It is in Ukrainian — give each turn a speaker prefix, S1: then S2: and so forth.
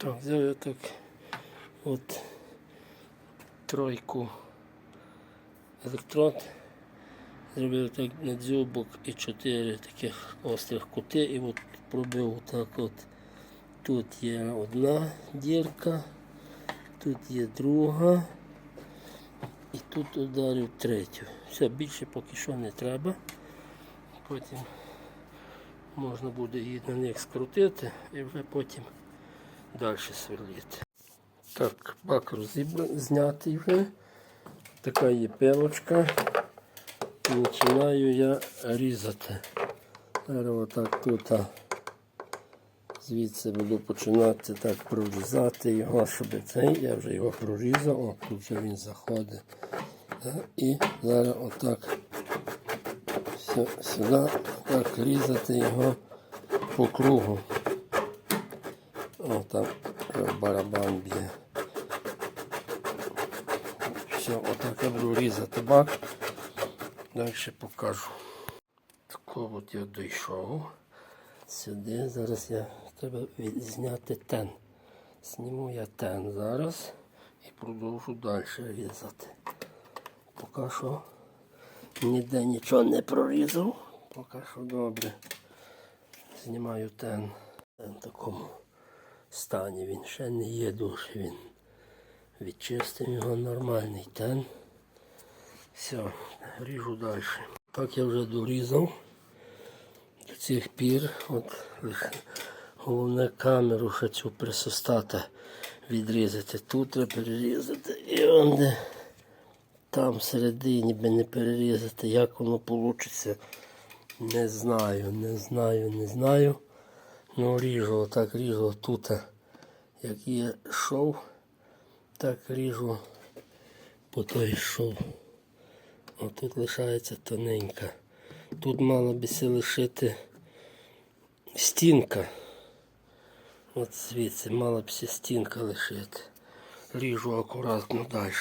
S1: Так, взяв я так от тройку електрод. Зробив так на дзюбок і чотири таких острих кути і от пробив так от. Тут є одна дірка, тут є друга. І тут ударив третю. Все, більше поки що не треба. Потім можна буде її на них скрутити і вже потім далі сверлити. Так, бак знятий вже. Така є пилочка. Починаю я різати. Зараз отак тут звідси буду починати так прорізати його, щоб цей, я вже його прорізав, о, тут вже він заходить. Так, І зараз отак сюди так різати його по кругу. О, там барабан б'є. Все, отак я буду різати бак. Далі покажу. Тако от я дійшов. Сюди. Зараз я треба зняти тен. Зніму я тен зараз і продовжу далі різати. Поки що ніде нічого не прорізав. Поки що добре. Знімаю тен. Тен такому стані. Він ще не є дуже. Він відчистив його нормальний тен. Все, ріжу далі. Так я вже дорізав до цих пір. От головне камеру ще цю присостата відрізати. Тут треба перерізати і он де там всередині би не перерізати. Як воно вийде, не знаю, не знаю, не знаю. Ну ріжу, отак ріжу тут, як є шов, так ріжу по той шов. Отут лишається тоненька. Тут мала би се лишити стінка. От звідси мала б стінка лишити. Ріжу акуратно далі.